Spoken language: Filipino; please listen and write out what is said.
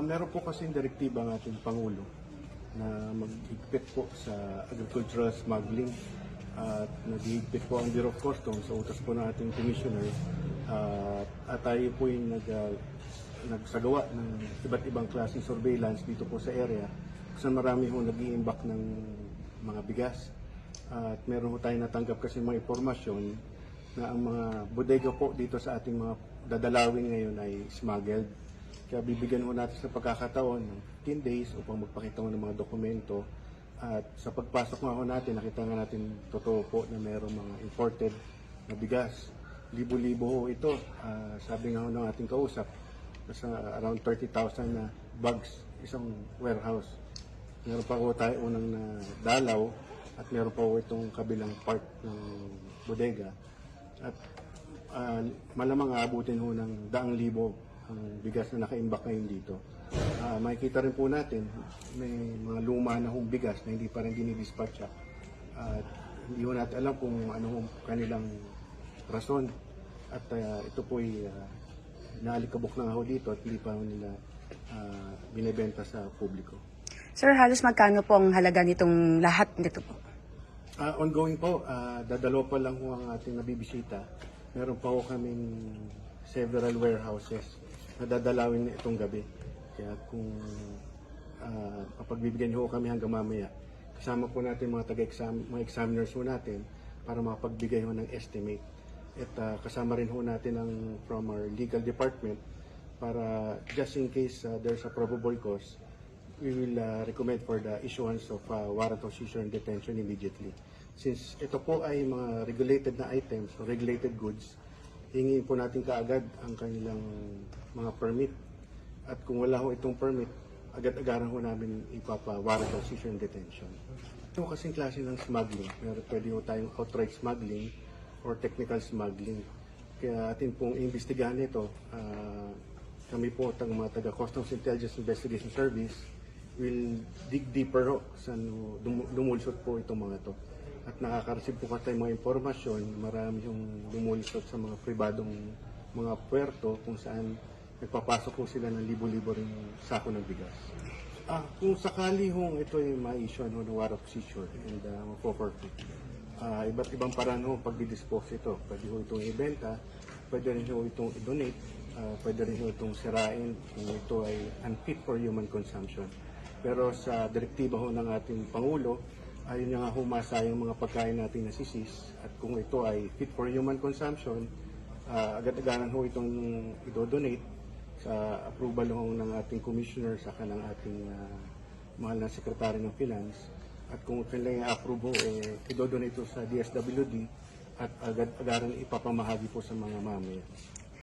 Ah, meron po kasi direktiba ng ating Pangulo na mag-higpit po sa agricultural smuggling. At nag-higpit po ang Bureau of Customs sa utos po ng ating Commissioner. Ah, at tayo po yung nag, ah, nagsagawa ng iba't ibang klaseng surveillance dito po sa area saan marami ho nag iimbak ng mga bigas. At meron po tayo natanggap kasi mga impormasyon na ang mga bodega po dito sa ating mga dadalawin ngayon ay smuggled. Kaya bibigyan ho natin sa pagkakataon ng 15 days upang magpakita ng mga dokumento. At sa pagpasok nga ho natin, nakita nga natin totoo po na mayroong mga imported na bigas. Libo-libo ho ito. Ah, sabi nga ho ng ating kausap, nasa around 30,000 na bags isang warehouse. Meron pa ho tayo unang na dalaw at meron pa ho itong kabilang part ng bodega. At ah, malamang aabutin ho ng daang libo ang bigas na nakaimbak ngayon dito. Ah, makikita rin po natin may mga luma na hong bigas na hindi pa rin dinidispatcha. At hindi ho natin alam kung ano hong kanilang rason. At ah, ito po ay ah, naalikabok na ho dito at hindi pa nila ah, binebenta sa publiko. Sir, halos magkano po ang halaga nitong lahat nito po? Ah, ongoing po, ah, dadalo pa lang ho ang ating nabibisita. Meron pa ho kaming several warehouses na dadalawin itong gabi. Kaya kung uh, mapagbibigyan niyo ho kami hanggang mamaya, kasama po natin mga taga-exam, mga examiners ho natin para makapagbigay ho ng estimate. At ah, kasama rin ho natin ang from our legal department para just in case ah, there's a probable cause, we will uh, recommend for the issuance of uh, warrant of seizure and detention immediately. Since ito po ay mga regulated na items regulated goods, hingin po natin kaagad ang kanilang mga permit. At kung wala ho itong permit, agad-agaran ho namin ipapa warrant of seizure and detention. Ito kasing klase ng smuggling. Meron pwede ho tayong outright smuggling or technical smuggling. Kaya atin pong imbestigahan ito. ah, kami po, tang mga taga Customs Intelligence Investigation Service, will dig deeper ho sa no, dum- lumulusot po itong mga to. At nakaka-receive po kasi mga impormasyon, marami yung lumulusot sa mga pribadong mga puerto kung saan nagpapasok po sila ng libo-libo rin sako ng bigas. Ah, kung sakali hong ito ay ma-issue ano, ng warrant of seizure and uh, mapo-forfeit, ah, iba't ibang paraan ho pag-dispose ito. Pwede ho itong ibenta, pwede rin ho itong i-donate, ah, pwede rin ho itong sirain kung ito ay unfit for human consumption. Pero sa direktiba ho ng ating Pangulo, ayun nga humasa yung mga pagkain natin na sisis at kung ito ay fit for human consumption, ah, agad-agaran ho itong idodonate sa approval ho ng ating commissioner sa kanang ating ah, mahal na sekretary ng finance at kung kailangan i-approve ho, eh, idodonate ito sa DSWD at agad-agaran ipapamahagi po sa mga mamaya.